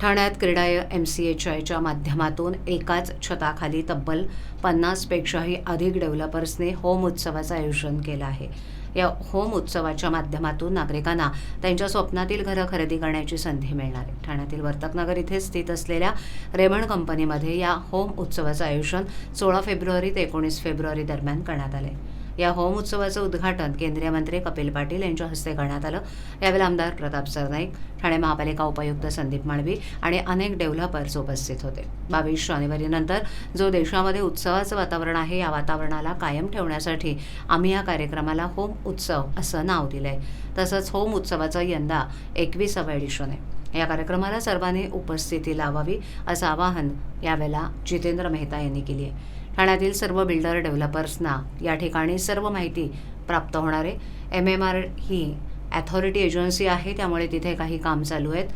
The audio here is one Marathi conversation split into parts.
ठाण्यात क्रीडाय एम सी एच आयच्या माध्यमातून एकाच छताखाली तब्बल पन्नासपेक्षाही अधिक डेव्हलपर्सने होम उत्सवाचं आयोजन केलं आहे. या होम उत्सवाच्या माध्यमातून नागरिकांना त्यांच्या स्वप्नातील घरं खरेदी करण्याची संधी मिळणार आहे. ठाण्यातील वर्तकनगर इथे स्थित असलेल्या रेमण कंपनीमध्ये या होम उत्सवाचं आयोजन सोळा फेब्रुवारी ते एकोणीस फेब्रुवारी दरम्यान करण्यात आले या होम उत्सवाचं उद्घाटन केंद्रीय मंत्री कपिल पाटील यांच्या हस्ते करण्यात आलं. यावेळी आमदार प्रताप सरनाईक ठाणे महापालिका उपायुक्त संदीप मांडवी आणि अनेक डेव्हलपर्स उपस्थित होते. बावीस जानेवारीनंतर जो देशामध्ये उत्सवाचं वातावरण आहे या वातावरणाला कायम ठेवण्यासाठी आम्ही या कार्यक्रमाला होम उत्सव असं नाव दिलं आहे तसंच होम उत्सवाचं यंदा एकविसावं एडिशन आहे या कार्यक्रमाला सर्वांनी उपस्थिती लावावी असं आवाहन यावेळेला जितेंद्र मेहता यांनी केली आहे ठाण्यातील सर्व बिल्डर डेव्हलपर्सना या ठिकाणी सर्व माहिती प्राप्त होणार आहे. एम एम आर ही ॲथॉरिटी एजन्सी आहे त्यामुळे तिथे काही काम चालू आहेत.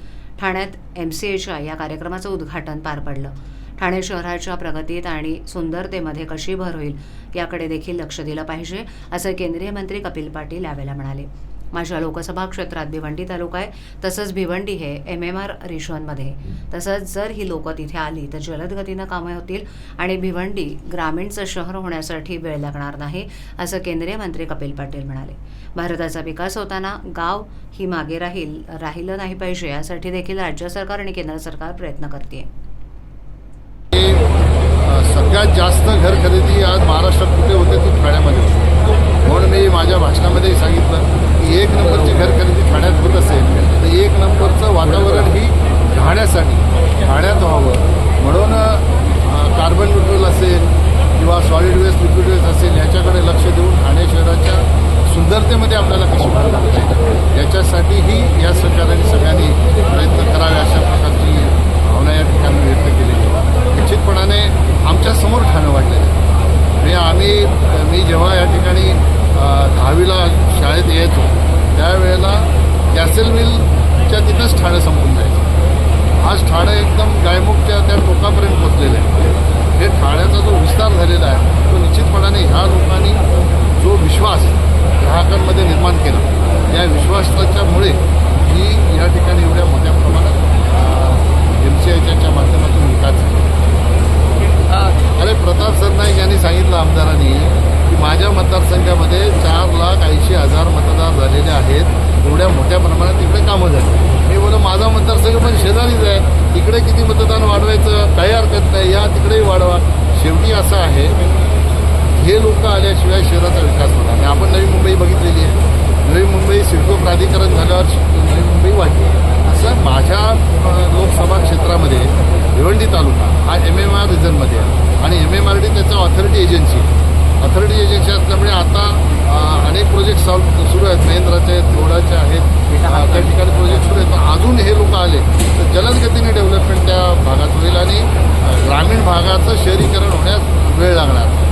ठाण्यात एम सी एच्या या कार्यक्रमाचं उद्घाटन पार पडलं. ठाणे शहराच्या प्रगतीत आणि सुंदरतेमध्ये कशी भर होईल याकडे देखील लक्ष दिलं पाहिजे असं केंद्रीय मंत्री कपिल पाटील यावेळेला म्हणाले. माझ्या लोकसभा क्षेत्रात भिवंडी तालुका आहे. तसंच भिवंडी हे एम एम आर रिशनमध्ये तसंच जर ही लोकं तिथे आली तर जलद गतीनं कामं होतील आणि भिवंडी ग्रामीणचं शहर होण्यासाठी वेळ लागणार नाही असं केंद्रीय मंत्री कपिल पाटील म्हणाले. भारताचा विकास होताना गाव ही मागे राहील राहिलं नाही पाहिजे यासाठी देखील राज्य सरकार आणि केंद्र सरकार प्रयत्न करते सगळ्यात जास्त घर खरेदी आज महाराष्ट्रात कुठे होते? ती ठाण्यामध्ये होते. म्हणून मी माझ्या भाषणामध्ये सांगितलं. घर खरेदी ठाण्यात होत असेल तर एक नंबरचं वातावरण ही राहण्यासाठी ठाण्यात व्हावं. त्यावेळेला कॅसेल मिलच्या तिथंच ठाणं संपून जायचं. आज ठाणं एकदम गायमुखच्या त्या टोकापर्यंत पोचलेलं आहे हे ठाण्याचा जो विस्तार झालेला आहे तो निश्चितपणाने ह्या लोकांनी जो विश्वास ग्राहकांमध्ये निर्माण केला या विश्वासाच्यामुळे ही या ठिकाणी एवढ्या मोठ्या प्रमाणात एम सी आयच्या माध्यमातून विकास झाला अरे प्रताप सरनाईक यांनी सांगितलं आमदारांनी की माझ्या मतदारसंघामध्ये चार लाख ऐंशी हजार मतदार झालेले आहेत. एवढ्या मोठ्या प्रमाणात तिकडे कामं झाली. मी बोल माझा मतदारसंघ पण शेजारीच आहे. तिकडे किती मतदान वाढवायचं काही हरकत नाही. या तिकडेही वाढवा. शेवटी असं आहे हे लोक आल्याशिवाय शहराचा विकास होणार नाही. आपण नवी मुंबई बघितलेली आहे. नवी मुंबई सिडको प्राधिकरण झाल्यावर नवी मुंबई वाढली असं माझ्या लोकसभा क्षेत्रामध्ये भिवंडी तालुका हा एम एम आर रिजनमध्ये आहे. आणि एम एम आर डी त्याचा ऑथॉरिटी एजन्सी ऑथॉरिटी एजन्सी असल्यामुळे आता अ, अनेक प्रोजेक्ट चालू सुरू आहेत महेंद्राचे आहेत रोडाचे आहेत अ, त्या ठिकाणी प्रोजेक्ट सुरू आहेत पण अजून हे लोक आले तर जलद गतीने डेव्हलपमेंट त्या भागात होईल आणि ग्रामीण भागाचं शहरीकरण होण्यास वेळ लागणार.